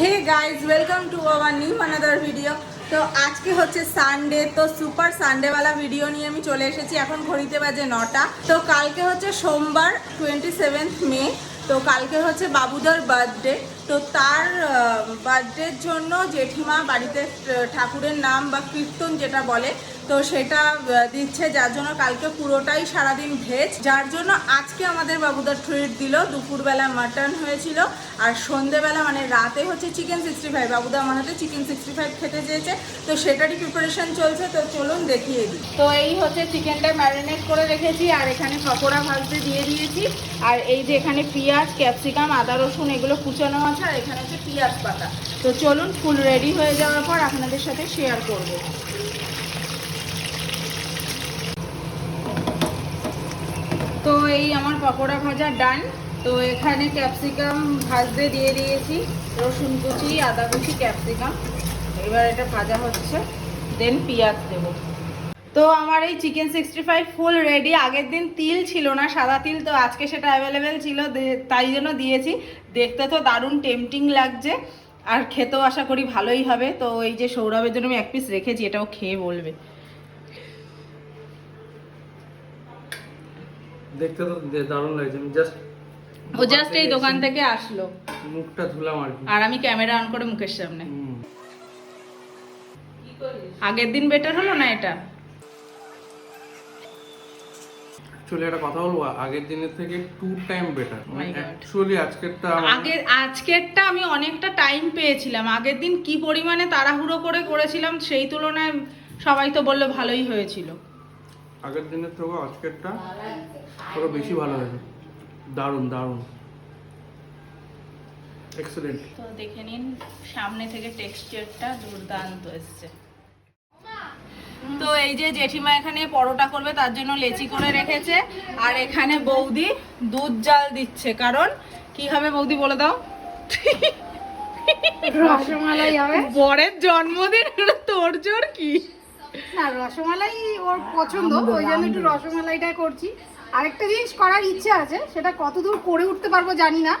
Hey guys welcome to our new another video তো আজকে হচ্ছে সানডে তো সুপার সানডেওয়ালা ভিডিও নিয়ে আমি চলে এসেছি এখন ঘড়িতে বাজে নটা। তো কালকে হচ্ছে সোমবার টোয়েন্টি সেভেন্থ মে তো কালকে হচ্ছে বাবুদার বার্থডে তো তার বার্থডের জন্য জেঠিমা বাড়িতে ঠাকুরের নাম বা কীর্তন যেটা বলে তো সেটা দিচ্ছে, যার জন্য কালকে পুরোটাই সারাদিন ভেজ। যার জন্য আজকে আমাদের বাবুদার ট্রিট দিল। দুপুরবেলা মাটন হয়েছিল। আর সন্ধেবেলা মানে রাতে হচ্ছে চিকেন সিক্সটি ফাইভ বাবুদা আমার হাতে চিকেন সিক্সটি ফাইভ খেতে চেয়েছে। তো সেটারই প্রিপারেশন চলছে। তো চলুন দেখিয়ে দিই। তো এই হচ্ছে চিকেনটা ম্যারিনেট করে রেখেছি। আর এখানে পকোড়া ভাজতে দিয়ে দিয়েছি। আর এই যে এখানে পেঁয়াজ ক্যাপসিকাম আদা, রসুন, এগুলো কুচানো আছে। আর এখানে হচ্ছে পেঁয়াজ পাতা। তো চলুন ফুল রেডি হয়ে যাওয়ার পর আপনাদের সাথে শেয়ার করব। তো এই আমার পকোড়া ভাজা ডান। তো এখানে ক্যাপসিকাম ভাজতে দিয়ে দিয়েছি। রসুন কুচি, আদা কুচি, ক্যাপসিকাম। এবার এটা ভাজা হচ্ছে। দেন পেঁয়াজ দেবো। তো আমার এই chicken sixty five full ready আগের দিন তিল ছিল না, সাদা তিল তো আজকে সেটা অ্যাভেলেবেল ছিল তাই জন্য দিয়েছি। দেখতে তো দারুণ টেম্পটিং লাগছে। আর খেতেও আশা করি ভালোই হবে। তো এই যে সৌরভের জন্য আমি এক পিস রেখেছি, এটাও খেয়ে বলবে। দেখতে তো দারুণ লাগছে। আমি জাস্ট ও জাস্ট এই দোকান থেকে আসলো। মুখটা ধুলাম আর আর আমি ক্যামেরা অন করে মুখের সামনে। আগের দিন বেটার হলো না এটা? অ্যাকচুয়ালি একটা কথা বলব আগের দিনের থেকে টু টাইম বেটার অ্যাকচুয়ালি আজকেরটা আগের আজকেরটা আমি অনেকটা টাইম পেয়েছিলাম। আগের দিন কি পরিমাণে তাড়াহুড়ো করে করেছিলাম সেই তুলনায় সবাই তো বলল ভালোই হয়েছিল। আগের দিনের থেকে আজকেরটা আরও বেশি ভালো হয়েছে। দারুণ দারুণ। এক্সেলেন্ট তো দেখে নিন সামনে থেকে টেক্সচারটা দুর্দান্ত এসছে। তো এই যে জেঠিমা এখানে পরোটা করবে তার জন্য লেচি করে রেখেছে। আর এখানে বৌদি দুধ জাল দিচ্ছে কারণ কি হবে বৌদি বলে দাও? রসমালাই হবে। বরের জন্মদিন তোর জোর কি? না রসমালাই ওর পছন্দ ওই জন্য একটু রসমালাইটা করছি। আরেকটা জিনিস করার ইচ্ছে আছে সেটা কতদূর করে উঠতে পারব জানি না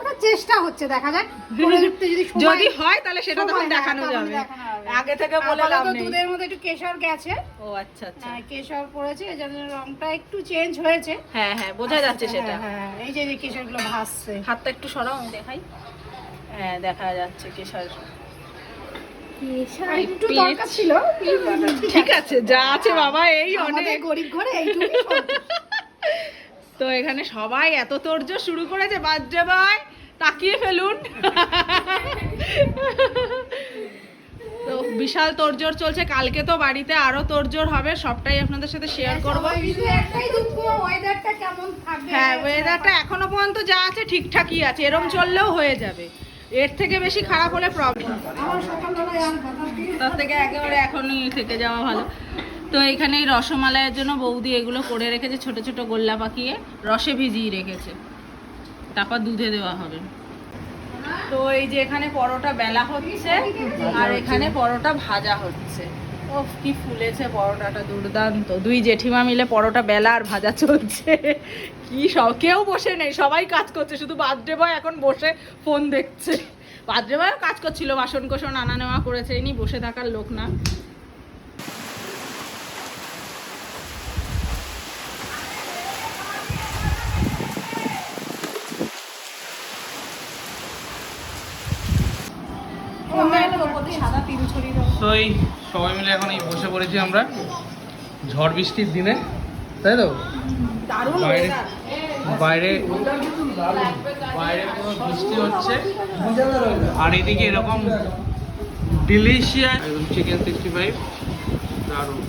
ওটা চেষ্টা হচ্ছে দেখা যাক। করে উঠতে যদি যদি হয় তাহলে সেটা তখন হ্যাঁ, দেখানো যাবে। আগে থেকে বলে লাভ নেই। দুধের মধ্যে একটু কেশর গেছে। ও আচ্ছা আচ্ছা। হ্যাঁ, কেশর পড়েছে এই জন্য রংটা একটু চেঞ্জ হয়েছে। হ্যাঁ হ্যাঁ বোঝা যাচ্ছে সেটা। হ্যাঁ, হ্যাঁ, এই যে কেশরগুলো ভাসছে। হাতটা একটু সরাও আমি দেখাই। হ্যাঁ দেখা যাচ্ছে কেশর। একটু দরকার ছিল ঠিক আছে যা আছে বাবা এই অনেক। গরিব ঘরে তো এখানে সবাই এত তোরজোর শুরু করেছে বার্থডে বয় তাকিয়ে ফেলুন। তো বিশাল তোরজোর চলছে কালকে তো বাড়িতে আরও তোরজোর হবে সবটাই আপনাদের সাথে শেয়ার করব। দুঃখ ওয়েদারটা কেমন থাকবে হ্যাঁ ওয়েদারটা এখনও পর্যন্ত যা আছে ঠিকঠাকই আছে এরম চললেও হয়ে যাবে। এর থেকে বেশি খারাপ হলে প্রবলেম তার থেকে একেবারে এখনই থেকে যাওয়া ভালো। তো এখানে এই রসমালাইয়ের জন্য বৌদি এগুলো করে রেখেছে ছোট ছোট গোল্লা পাকিয়ে রসে ভিজিয়ে রেখেছে। তারপর দুধে দেওয়া হবে। তো এই যে এখানে পরোটা বেলা হচ্ছে আর এখানে পরোটা ভাজা হচ্ছে। ও কি ফুলেছে পরোটাটা দুর্দান্ত। দুই জেঠিমা মিলে পরোটা বেলা আর ভাজা চলছে। কি সব কেউ বসে নেই সবাই কাজ করছে শুধু বার্থডে বয় এখন বসে ফোন দেখছে। বার্থডে বয় কাজ করছিল বাসন কোসন আনা নেওয়া করেছে ইনি বসে থাকার লোক না। সাদা তিন ছড়ি সবাই মিলে এখন এই বসে পড়েছি আমরা ঝড় বৃষ্টির দিনে তাই তো? বাইরে বাইরে বাইরে পুরো বৃষ্টি হচ্ছে। আর এদিকে এরকম ডিলিশিয়াস চিকেন সিক্সটি ফাইভ দারুণ।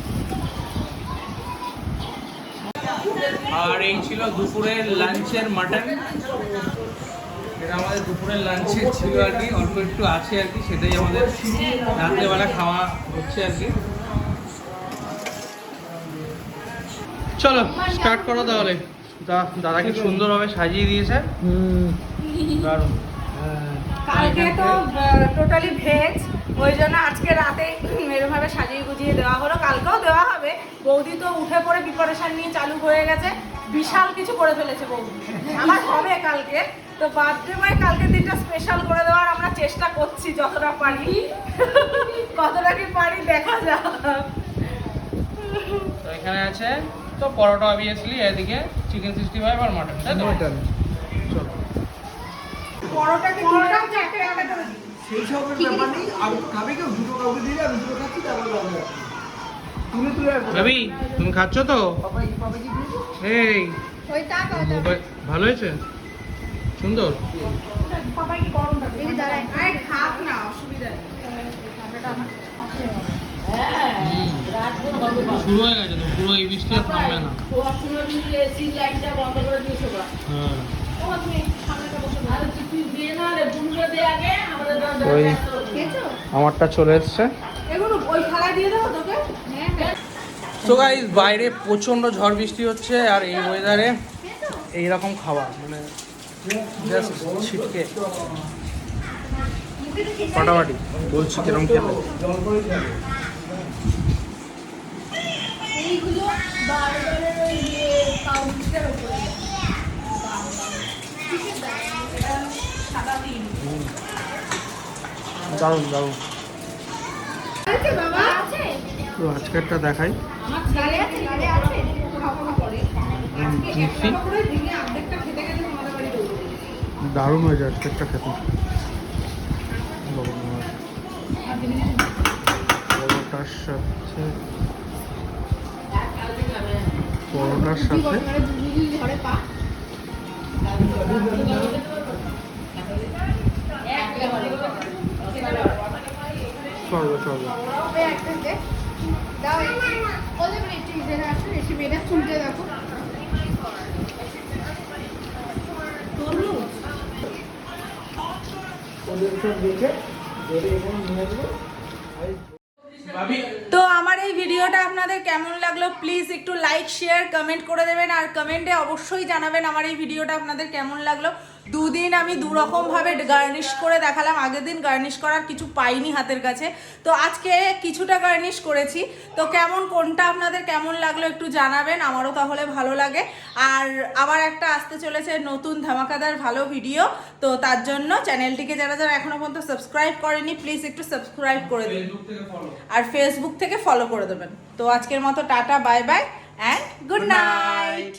আর এই ছিল দুপুরের লাঞ্চের মাটন এটা আমাদের দুপুরের লাঞ্চে ছিল আর কি অল্প একটু আছে আর কি সেটাই আমাদের রাত্রেবেলা খাওয়া হচ্ছে আর কি। চলো স্টার্ট করো তাহলে। দা- দাদা কি সুন্দরভাবে সাজিয়ে দিয়েছে। দারুণ। কালকে তো টোটালি ভেজ ওই জন্য আজকে রাতে এরকমভাবে সাজিয়ে গুজিয়ে দেওয়া হলো। কালকেও দেওয়া হবে। বৌদি তো উঠে পড়ে প্রিপারেশন নিয়ে চালু হয়ে গেছে। বিশাল কিছু করে ফেলেছে বউ। আমার হবে কালকে তো বার্থডে বয় কালকে দিনটা স্পেশাল করে দেওয়ার আমরা চেষ্টা করছি যতটা পারি। কতটা কি পারি দেখা যাক। তো এখানে আছে তো পরোটা অবভিয়াসলি এদিকে চিকেন সিক্সটি ফাইভ আর মাটন তাই তো? মটন চলো। পরোটাকে পরোটাও চারটে একটা সেই সবের ব্যাপার নেই আর খাবে কেউ? দুটো কাউকে দিলে আমি দুটো খাচ্ছি তারপর ভাবি, তুমি খাচ্ছ তো? এই ভালো হয়েছে? সুন্দর? শুরু হয়ে গেছে পুরো এই বৃষ্টি আর না। হ্যাঁ। আমারটা চলে এসছে এগুলো ওই থালায় দিয়ে দেবো তোকে হ্যাঁ হ্যাঁ তো গাইজ বাইরে প্রচণ্ড ঝড় বৃষ্টি হচ্ছে আর এই ওয়েদারে এইরকম খাবার মানে জাস্ট ছিটকে। ফাটাফাটি। বলছি কিরম খেতে? পাউরুটিটার দারুণ দারুণ। তো আজকেরটা দেখাই। জুসি পুরো দিনে অর্ধেকটা খেতে। দারুণ হয়েছে পরোটার সাথে পরোটার সাথে চলবে চলবে তো আমার এই ভিডিওটা আপনাদের কেমন লাগল? প্লিজ একটু লাইক শেয়ার কমেন্ট করে দেবেন। আর কমেন্টে অবশ্যই জানাবেন আমার এই ভিডিওটা আপনাদের কেমন লাগল। দুদিন আমি দুরকমভাবে গার্নিশ করে দেখালাম আগের দিন গার্নিশ করার কিছু পাইনি হাতের কাছে। তো আজকে কিছুটা গার্নিশ করেছি। তো কেমন কোনটা আপনাদের কেমন লাগল একটু জানাবেন আমারও তাহলে ভালো লাগে। আর আবার একটা আসতে চলেছে নতুন ধামাকাদার ভালো ভিডিও তো তার জন্য চ্যানেলটিকে যারা যারা এখনও পর্যন্ত সাবস্ক্রাইব করেনি প্লিজ একটু সাবস্ক্রাইব করে দিন। আর ফেসবুক থেকে ফলো করে দেবেন। তো আজকের মতো tata bye bye and good night